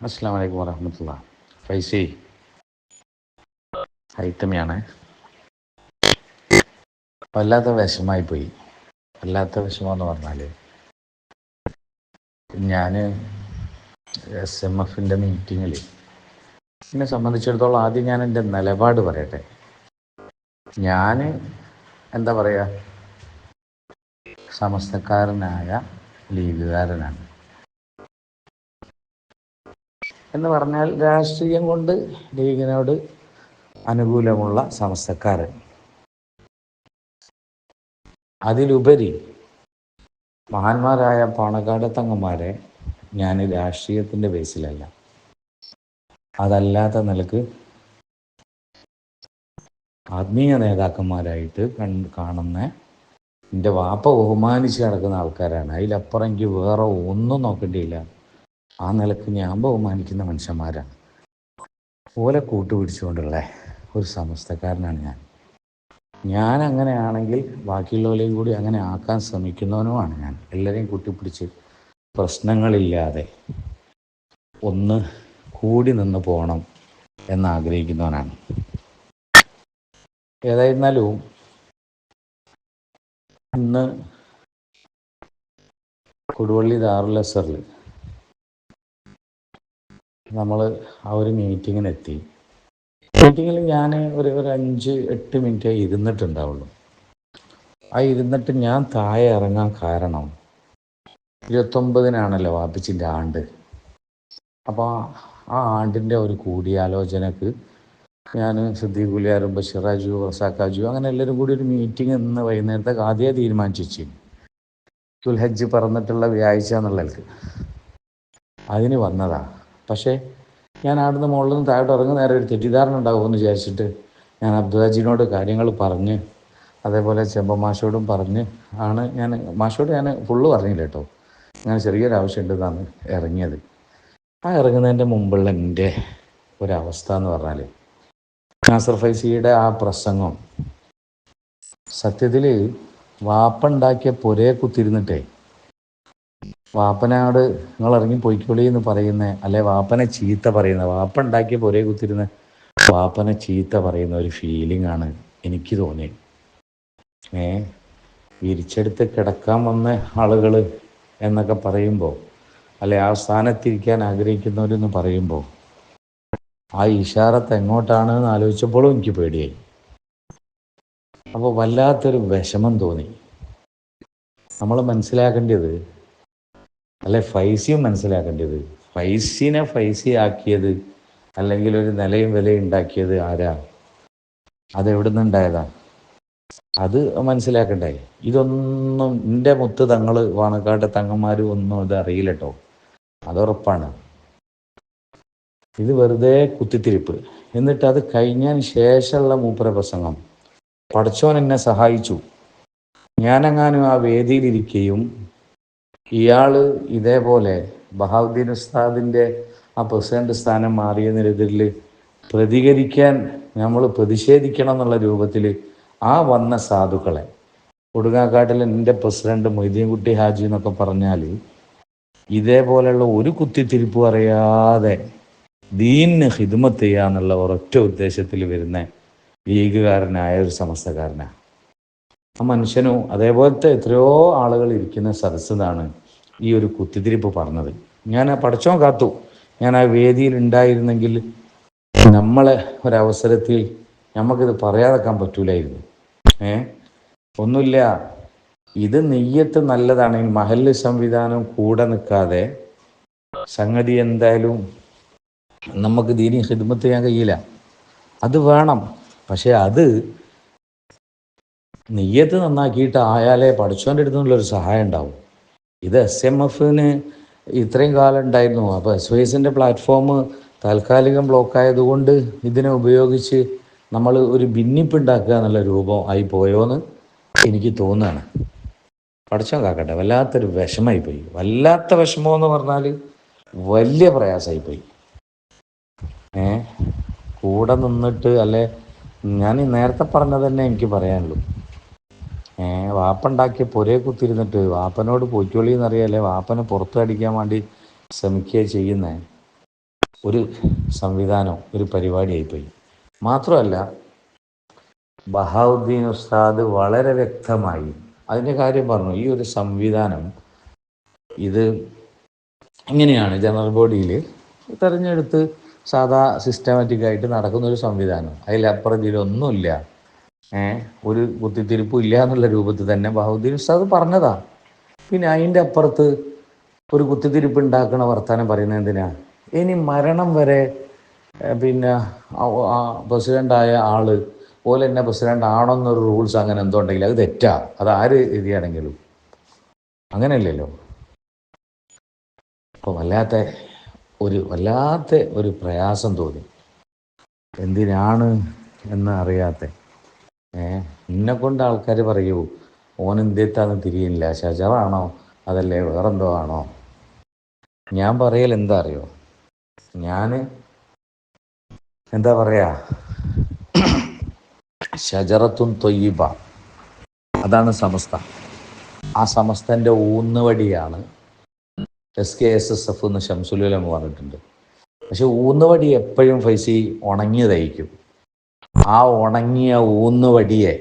അസ്സാം വലൈക്കും വരഹമത്തുള്ള ഫൈസി. ഹൈത്തമിയാണ്. വല്ലാത്ത വിഷമായി പോയി വല്ലാത്ത വിഷമം എന്ന് പറഞ്ഞാൽ ഞാൻ എസ് എം എഫിന്റെ മീറ്റിങ്ങിൽ എന്നെ സംബന്ധിച്ചിടത്തോളം ആദ്യം ഞാൻ എന്റെ നിലപാട് പറയട്ടെ. ഞാൻ എന്താ പറയുക സമസ്തക്കാരനായ ലീഗുകാരനാണ്. എന്ന് പറഞ്ഞാൽ രാഷ്ട്രീയം കൊണ്ട് ലീഗിനോട് അനുകൂലമുള്ള സമസ്തക്കാരൻ. അതിലുപരി മഹാന്മാരായ പാണക്കാട് തങ്ങന്മാരെ ഞാൻ രാഷ്ട്രീയത്തിന്റെ ബേസിലല്ല അതല്ലാത്ത നിലയ്ക്ക് ആത്മീയ നേതാക്കന്മാരായിട്ട് കണ്ട് കാണുന്ന എന്റെ വാപ്പ ബഹുമാനിച്ച് നടക്കുന്ന ആൾക്കാരാണ്. അതിലപ്പുറം എനിക്ക് വേറെ ഒന്നും നോക്കേണ്ടിയില്ല. ആ നിലയ്ക്ക് ഞാൻ ബഹുമാനിക്കുന്ന മനുഷ്യന്മാരാണ്. ഓലെ കൂട്ടുപിടിച്ചുകൊണ്ടുള്ള ഒരു സമസ്തക്കാരനാണ് ഞാൻ. ഞാൻ അങ്ങനെയാണെങ്കിൽ ബാക്കിയുള്ളവരെയും കൂടി അങ്ങനെ ആക്കാൻ ശ്രമിക്കുന്നവനുമാണ് ഞാൻ. എല്ലാവരെയും കൂട്ടിപ്പിടിച്ച് പ്രശ്നങ്ങളില്ലാതെ ഒന്ന് കൂടി നിന്ന് പോകണം എന്നാഗ്രഹിക്കുന്നവനാണ്. ഏതായിരുന്നാലും ഇന്ന് കൊടുവള്ളി ദാറുലസറിൽ നമ്മൾ ആ ഒരു മീറ്റിങ്ങിനെത്തി. മീറ്റിങ്ങിൽ ഞാൻ ഒരു ഒരു അഞ്ച് എട്ട് മിനിറ്റ് ഇരുന്നിട്ടുണ്ടാവുള്ളൂ. ആ ഇരുന്നിട്ട് ഞാൻ താഴെ ഇറങ്ങാൻ കാരണം ഇരുപത്തൊമ്പതിനാണല്ലോ വാപ്പിച്ചിന്റെ ആണ്ട്. അപ്പോൾ ആ ആണ്ടിന്റെ ഒരു കൂടിയാലോചനക്ക് ഞാൻ സിദ്ദീഖ് ഗുലിയാരും ബഷീറാജു റസാക്കാജു അങ്ങനെ എല്ലാവരും കൂടി ഒരു മീറ്റിംഗ് ഇന്ന് വൈകുന്നേരത്തെ ആദ്യം തീരുമാനിച്ചു ദുൽഹജ്ജ് പറന്നിട്ടുള്ള വ്യാഴ്ച എന്നുള്ളവർക്ക് അതിന് വന്നതാ. പക്ഷേ ഞാൻ അവിടുന്ന് മുകളിൽ നിന്ന് താഴോട്ട് ഇറങ്ങുന്ന നേരെ ഒരു തെറ്റിദ്ധാരണ ഉണ്ടാകുമെന്ന് വിചാരിച്ചിട്ട് ഞാൻ അബ്ദുലാജിനോട് കാര്യങ്ങൾ പറഞ്ഞ് അതേപോലെ ചെമ്പ മാഷോടും പറഞ്ഞ് ആണ് ഞാൻ മാഷോട് ഞാൻ ഫുള്ള് പറഞ്ഞില്ല കേട്ടോ. ഞാൻ ചെറിയൊരു ആവശ്യം ആവശ്യമുണ്ടെന്നാണ് ഇറങ്ങിയത്. ആ ഇറങ്ങുന്നതിന്റെ മുമ്പുള്ള എന്റെ ഒരവസ്ഥ എന്ന് പറഞ്ഞാൽ നാസർ ഫൈസിയുടെ ആ പ്രസംഗം സത്യത്തിൽ വാപ്പുണ്ടാക്കിയ പുരയെ കുത്തിരുന്നിട്ടേ വാപ്പനോട് നിങ്ങൾ ഇറങ്ങി പൊയ്ക്കോളി എന്ന് പറയുന്ന. അല്ലെ വാപ്പനെ ചീത്ത പറയുന്ന. വാപ്പ ഉണ്ടാക്കിയ പുരയെ കുത്തിരുന്ന വാപ്പനെ ചീത്ത പറയുന്ന ഒരു ഫീലിംഗ് ആണ് എനിക്ക് തോന്നി ഏ? വിരിച്ചെടുത്ത് കിടക്കാൻ വന്ന ആളുകൾ എന്നൊക്കെ പറയുമ്പോൾ അല്ലെ ആ സ്ഥാനത്തിരിക്കാൻ ആഗ്രഹിക്കുന്നവരെന്ന് പറയുമ്പോൾ ആ ഇഷാറത്ത് എങ്ങോട്ടാണ് എന്ന് ആലോചിച്ചപ്പോഴും എനിക്ക് പേടിയായി. അപ്പോൾ വല്ലാത്തൊരു വിഷമം തോന്നി. നമ്മൾ മനസ്സിലാക്കേണ്ടത് അല്ലെ ഫൈസിയും മനസ്സിലാക്കേണ്ടത്? ഫൈസിനെ ഫൈസി ആക്കിയത് അല്ലെങ്കിൽ ഒരു നിലയും വിലയും ഉണ്ടാക്കിയത് ആരാ? അത് എവിടെ നിന്നുണ്ടായതാ അത് മനസ്സിലാക്കണ്ടേ. ഇതൊന്നും എന്റെ മുത്ത് തങ്ങൾ വാണക്കാട്ടെ തങ്ങന്മാർ ഒന്നും ഇത് അറിയില്ല കേട്ടോ അതുറപ്പാണ് ഇത് വെറുതെ കുത്തിത്തിരിപ്പ്. എന്നിട്ട് അത് കഴിഞ്ഞതിന് ശേഷമുള്ള മൂപ്പര പ്രസംഗം. പഠിച്ചോൻ എന്നെ സഹായിച്ചു. ഞാനെങ്ങാനും ആ വേദിയിലിരിക്കുകയും ഇയാൾ ഇതേപോലെ ബഹാവുദ്ദീൻ ഉസ്താദിന്റെ ആ പ്രസിഡന്റ് സ്ഥാനം മാറിയതിനെതിരിൽ പ്രതികരിക്കാൻ നമ്മൾ പ്രതിഷേധിക്കണം എന്നുള്ള രൂപത്തിൽ ആ വന്ന സാധുക്കളെ. കൊടുങ്ങാക്കാട്ടിൽ എന്റെ പ്രസിഡന്റ് മൊയ്തീൻകുട്ടി ഹാജി എന്നൊക്കെ പറഞ്ഞാൽ ഇതേപോലെയുള്ള ഒരു കുത്തിത്തിരിപ്പ് അറിയാതെ ദീനിന് ഹിദ്മത്ത് ചെയ്യുക എന്നുള്ള ഒരൊറ്റ ഉദ്ദേശത്തിൽ വരുന്ന ലീഗുകാരനായ ഒരു സമസ്തക്കാരനാണ് ആ മനുഷ്യനോ അതേപോലത്തെ എത്രയോ ആളുകൾ ഇരിക്കുന്ന സദസ്സെന്നാണ് ഈ ഒരു കുത്തിത്തിരിപ്പ് പറഞ്ഞത്. ഞാൻ ആ പഠിച്ചോ കാത്തു. ഞാൻ ആ വേദിയിൽ ഉണ്ടായിരുന്നെങ്കിൽ നമ്മളെ ഒരവസരത്തിൽ നമുക്കിത് പറയാതെക്കാൻ പറ്റൂലായിരുന്നു. ഏ? ഒന്നുമില്ല. ഇത് നെയ്യത്ത് നല്ലതാണെങ്കിൽ മഹല്ല് സംവിധാനം കൂടെ നിൽക്കാതെ സംഗതി എന്തായാലും നമുക്ക് ദീനി ഹിദ്മത്ത് ചെയ്യാൻ കഴിയില്ല. അത് വേണം. പക്ഷെ അത് നെയ്യത്ത് നന്നാക്കിയിട്ട് ആയാലേ പഠിച്ചോന്റെ അടുത്ത് നിന്നുള്ളൊരു സഹായം ഉണ്ടാവും. ഇത് എസ് എം എഫിന് ഇത്രയും കാലം ഉണ്ടായിരുന്നു. അപ്പോൾ എസ് വൈ എസിന്റെ പ്ലാറ്റ്ഫോം താൽക്കാലികം ബ്ലോക്ക് ആയതുകൊണ്ട് ഇതിനെ ഉപയോഗിച്ച് നമ്മൾ ഒരു ഭിന്നിപ്പ് ഉണ്ടാക്കുക എന്നുള്ള രൂപം ആയി പോയോന്ന് എനിക്ക് തോന്നുകയാണ്. പഠിച്ചോ കാക്കട്ടെ വല്ലാത്തൊരു വിഷമായി പോയി. വല്ലാത്ത വിഷമം എന്ന് പറഞ്ഞാൽ വലിയ പ്രയാസമായി പോയി. ഏ? കൂടെ നിന്നിട്ട് അല്ലെ ഞാൻ നേരത്തെ പറഞ്ഞത് തന്നെ എനിക്ക് പറയാനുള്ളൂ. വാപ്പുണ്ടാക്കിയ പുരയെ കുത്തിരുന്നിട്ട് വാപ്പനോട് പൊയ്ക്കോളി എന്നറിയാലേ വാപ്പനെ പുറത്തു അടിക്കാൻ വേണ്ടി ശ്രമിക്കുക ചെയ്യുന്ന. ഒരു സംവിധാനം ഒരു പരിപാടിയായിപ്പോയി. മാത്രമല്ല ബഹാവുദ്ദീൻ ഉസ്താദ് വളരെ വ്യക്തമായി അതിന്റെ കാര്യം പറഞ്ഞു. ഈ ഒരു സംവിധാനം ഇത് ഇങ്ങനെയാണ് ജനറൽ ബോഡിയിൽ തെരഞ്ഞെടുത്ത് സാധാ സിസ്റ്റമാറ്റിക്കായിട്ട് നടക്കുന്ന ഒരു സംവിധാനം. അതിലപ്പുറം ഇതിലൊന്നുമില്ല. ഒരു കുത്തിത്തിരിപ്പും ഇല്ല എന്നുള്ള രൂപത്തിൽ തന്നെ ബഹുദ്ദീൻ ഉസ്താദ് പറഞ്ഞതാ. പിന്നെ അതിന്റെ അപ്പുറത്ത് ഒരു കുത്തിത്തിരിപ്പ് ഉണ്ടാക്കണ വർത്താനം പറയുന്നത് എന്തിനാ? ഇനി മരണം വരെ പിന്നെ പ്രസിഡന്റായ ആൾ പോലെ തന്നെ പ്രസിഡന്റ് ആണെന്നൊരു റൂൾസ് അങ്ങനെ എന്തോ ഉണ്ടെങ്കിൽ അത് തെറ്റാ. അത് ആര് എഴുതിയാണെങ്കിലും. അങ്ങനെയല്ലല്ലോ. അപ്പോൾ വല്ലാത്ത ഒരു വല്ലാത്ത ഒരു പ്രയാസം തോന്നി. എന്തിനാണ് എന്ന് അറിയാത്ത. ഏ എന്നെ കൊണ്ട് ആൾക്കാർ പറയൂ ഓൻ എന്തെത്താന്ന് തിരിയില്ല ഷജറാണോ അതല്ലേ വേറെന്തോ ആണോ? ഞാൻ പറയൽ എന്താ അറിയോ? ഞാൻ എന്താ പറയാ? ഷജറത്തും തൊയ്യബ. അതാണ് സമസ്ത. ആ സമസ്തന്റെ ഊന്നുവടിയാണ് S K S S F എന്ന് ഷംസുലുലം പറഞ്ഞിട്ടുണ്ട്. പക്ഷെ ഊന്നുവടി എപ്പോഴും ഫൈസി ഉണങ്ങിയതായിരിക്കും ആ ഉണങ്ങിയ ഊന്നുവടിയെ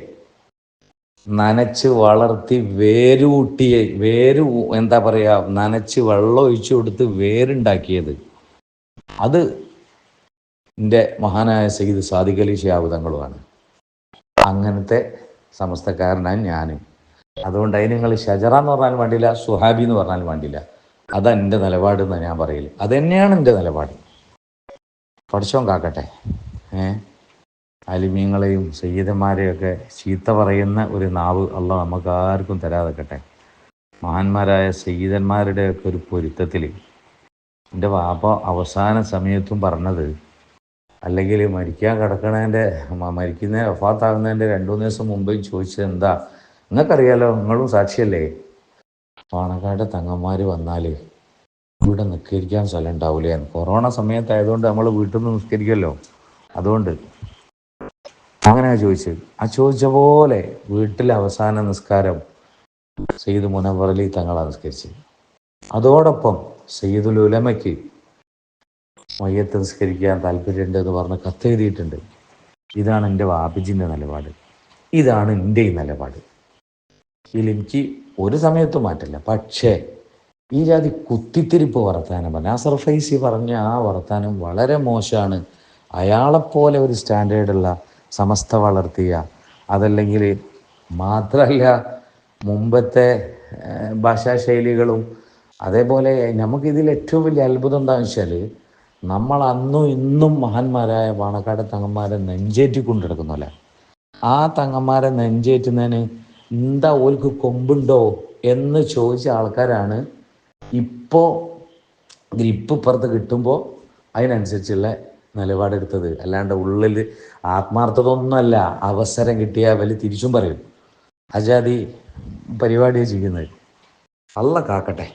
നനച്ച് വളർത്തി വേരൂട്ടിയെ വേര് എന്താ പറയാ നനച്ച് വെള്ളം ഒഴിച്ചു കൊടുത്ത് വേരുണ്ടാക്കിയത്. അത് എന്റെ മഹാനായ സയ്യിദ് സാധികലീശ അലി അങ്ങനത്തെ സമസ്തക്കാരനാണ് ഞാൻ അതുകൊണ്ട് അതിന് നിങ്ങൾ ഷജറ എന്ന് പറഞ്ഞാൽ വേണ്ടില്ല സുഹാബി എന്ന് പറഞ്ഞാൽ വേണ്ടില്ല. അതാ എന്റെ നിലപാട് എന്ന് ഞാൻ പറയില്ല അത് തന്നെയാണ് എന്റെ നിലപാട്. പഠിച്ചോൻ കാക്കട്ടെ. ഏ? അലിമീങ്ങളെയും സയ്യിദന്മാരെയൊക്കെ ചീത്ത പറയുന്ന ഒരു നാവ് അല്ല നമുക്ക് ആർക്കും തരാതെക്കട്ടെ മഹാന്മാരായ സയ്യിദന്മാരുടെയൊക്കെ ഒരു പൊരുത്തത്തിൽ എന്റെ വാപ്പ അവസാന സമയത്തും പറഞ്ഞത് അല്ലെങ്കിൽ മരിക്കാൻ കിടക്കണതിന്റെ മ- മരിക്കുന്ന വഫാത്താകുന്നതിന്റെ രണ്ടു മൂന്ന് ദിവസം മുമ്പേ ചോദിച്ചത് എന്താ? നിങ്ങൾക്കറിയാലോ നിങ്ങളും സാക്ഷിയല്ലേ? പാണക്കാട് തങ്ങന്മാർ വന്നാൽ ഇവിടെ നിസ്കരിക്കാൻ സ്ഥലം ഉണ്ടാവില്ല കൊറോണ സമയത്തായതുകൊണ്ട് നമ്മൾ വീട്ടിൽ നിന്ന് നിസ്കരിക്കുമല്ലോ അതുകൊണ്ട് അങ്ങനെയാ ചോദിച്ചത്. ആ ചോദിച്ച പോലെ വീട്ടിലെ അവസാന നിസ്കാരം സയ്യിദ് മുനവർ അലി തങ്ങൾ നിസ്കരിച്ചത്. അതോടൊപ്പം സയ്യിദുൽ ഉലമയ്ക്ക് മയ്യത്ത് നിസ്കരിക്കാൻ താല്പര്യമുണ്ട് എന്ന് പറഞ്ഞ് കത്തെഴുതിയിട്ടുണ്ട്. ഇതാണ് എന്റെ വാബിജിന്റെ നിലപാട്. ഇതാണ് എന്റെ ഈ നിലപാട് ഇതിലെനിക്ക് ഒരു സമയത്തും മാറ്റില്ല പക്ഷേ ഈ ജാതി കുത്തിത്തിരിപ്പ് വർത്താനം പറഞ്ഞു നാസർ ഫൈസി പറഞ്ഞ ആ വർത്താനം വളരെ മോശമാണ്. അയാളെപ്പോലെ ഒരു സ്റ്റാൻഡേർഡുള്ള സമസ്ത വളർത്തിയ. അതല്ലെങ്കിൽ മാത്രമല്ല മുമ്പത്തെ ഭാഷാശൈലികളും. അതേപോലെ നമുക്കിതിൽ ഏറ്റവും വലിയ അത്ഭുതം എന്താണെന്ന് വെച്ചാൽ നമ്മൾ അന്നും ഇന്നും മഹാന്മാരായ പാണക്കാട് തങ്ങന്മാരെ നെഞ്ചേറ്റി കൊണ്ടെടുക്കുന്നല്ല ആ തങ്ങന്മാരെ നെഞ്ചേറ്റുന്നതിന് എന്താ ഓൽക്ക് കൊമ്പുണ്ടോ എന്ന് ചോദിച്ച ആൾക്കാരാണ് ഇപ്പോൾ ഗ്രിപ്പ് ഇപ്പുറത്ത് കിട്ടുമ്പോൾ അതിനനുസരിച്ചുള്ള നിലപാടെടുത്തത്. അല്ലാണ്ട് ഉള്ളിൽ ആത്മാർത്ഥത ഒന്നുമല്ല അവസരം കിട്ടിയാൽ വലിയ തിരിച്ചും പറയും. അജാതി പരിപാടിയാണ് ചെയ്യുന്നത്. അള്ള കാക്കട്ടെ.